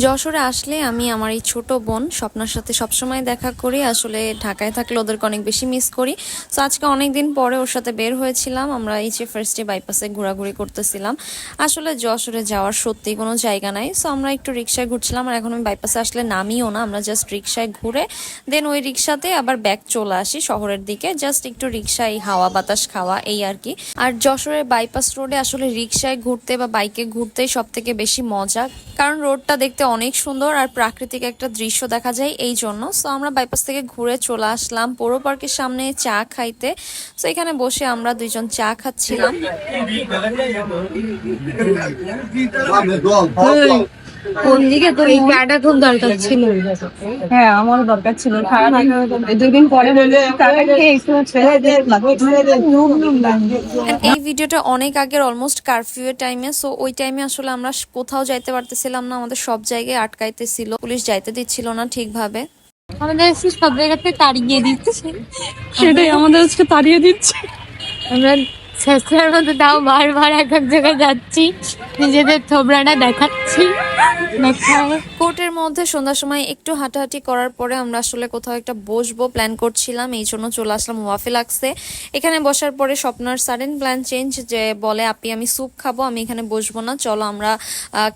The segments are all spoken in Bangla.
যশোরে আসলে আমি আমার এই ছোট বোন স্বপ্নার সাথে সবসময় দেখা করি। আসলে ঢাকায় থাকলে ওদেরকে অনেক বেশি মিস করি। তো আজকে অনেক দিন পরে ওর সাথে বের হয়েছিলাম। আমরা এই যে ফার্স্টে বাইপাসে ঘোরাঘুরি করতেছিলাম। আসলে যশোরে যাওয়ার সত্যি কোনো জায়গা নাই। সো আমরা একটু রিক্সায় ঘুরছিলাম। আর এখন আমি বাইপাসে আসলে নামিও না। আমরা জাস্ট রিক্সায় ঘুরে দেন ওই রিক্সাতে আবার ব্যাক চলে আসি শহরের দিকে। জাস্ট একটু রিক্সায় হাওয়া বাতাস খাওয়া, এই আর কি। আর যশোরের বাইপাস রোডে আসলে রিক্সায় ঘুরতে বা বাইকে ঘুরতেই সব থেকে বেশি মজা। কারণ রোডটা দেখতে অনেক সুন্দর আর প্রাকৃতিক একটা দৃশ্য দেখা যায় এই জন্য। সো আমরা বাইপাস থেকে ঘুরে চলে আসলাম পৌর পার্কের সামনে চা খাইতে। সো এখানে বসে আমরা দুইজন চা খাচ্ছিলাম। কোন দিকে তোর এই চাটা খুব দরকার ছিল। হ্যাঁ আমারও দরকার ছিল। খারাপ দুদিন পরে ছেড়ে দে And এই ভিডিওটা অনেক আগের অলমোস্ট কারফিউ এর টাইমে সো ওই টাইমে আসলে আমরা কোথাও যাইতে পারতেছিলাম না আমাদের সব জায়গায় আটকাইতেছিল পুলিশ যাইতে দিচ্ছিল না ঠিকভাবে। আমাদের সব জায়গাতে তাড়িয়ে দিচ্ছে। সেটাই আমাদের আজকে তাড়িয়ে দিচ্ছে। আমরা শেষের মধ্যে তাও বারবার এক এক জায়গায় যাচ্ছি। নিজেদের থোবড়াটা দেখাচ্ছি। কোর্টের মধ্যে সন্ধ্যার সময় একটু হাঁটাহাঁটি করার পরে আমরা আসলে কোথাও একটা বসবো প্ল্যান করছিলাম, এই জন্য চলে আসলাম ওয়াফে লাগছে। এখানে বসার পরে স্বপ্নার সাডেন প্ল্যান চেঞ্জ যে বলে আপনি আমি স্যুপ খাব, আমি এখানে বসবো না, চলো আমরা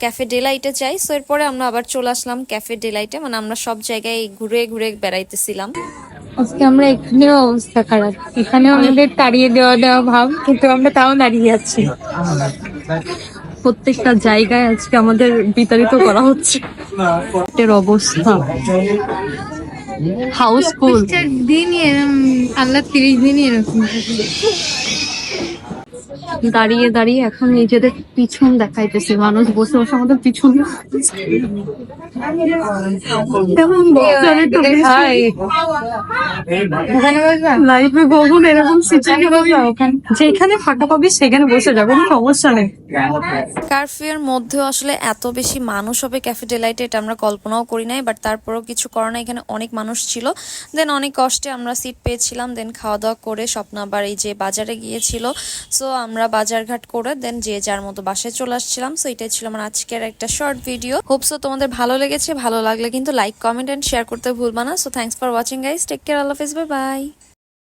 ক্যাফে ডেলাইটে যাই। সো এরপরে আমরা আবার চলে আসলাম ক্যাফে ডেলাইটে মানে আমরা সব জায়গায় ঘুরে ঘুরে বেড়াইতেছিলাম। আজকে আমরা এখানেও অবস্থা খারাপ। এখানেও আমাদের তাড়িয়ে দেওয়া দেওয়া ভাব, কিন্তু আমরা তাও দাঁড়িয়ে আছি। প্রত্যেকটা জায়গায় আজকে আমাদের বিতাড়িত করা হচ্ছে। এর অবস্থা। হাউসফুল দিনই আল্লাহ তিরিশ দিনই এরকম। দাঁড়িয়ে দাঁড়িয়ে এখন নিজেদের পিছন দেখাইতেছে। মানুষ বসে বসে আমাদের পিছন কেমন বক্সারে তো ভাই লাইফে কখন এরকম যেখানে ফাঁকা পাবি সেখানে বসে যাব কোনো সমস্যা নেই। কারফিউর মধ্যেও আসলে এত বেশি মানুষ হবে ক্যাফে ডেলাইটে এটা আমরা কল্পনাও করি নাই বাট তারপরেও কিছু করার না এখানে অনেক মানুষ ছিল। দেন অনেক কষ্টে আমরা সিট পেয়েছিলাম দেন খাওয়া দাওয়া করে স্বপ্ন আবার এই যে বাজারে গিয়েছিল। সো আমরা বাজারঘাট করে দেন যে যার মতো বাসায় চলে আসছিলাম। সো এটাই ছিল আমার আজকের একটা শর্ট ভিডিও হোপসো তোমাদের ভালো লেগেছে। ভালো লাগলে কিন্তু লাইক কমেন্ট এন্ড শেয়ার করতে ভুলবা না। So thanks for watching guys take care Allah Hafiz. Bye bye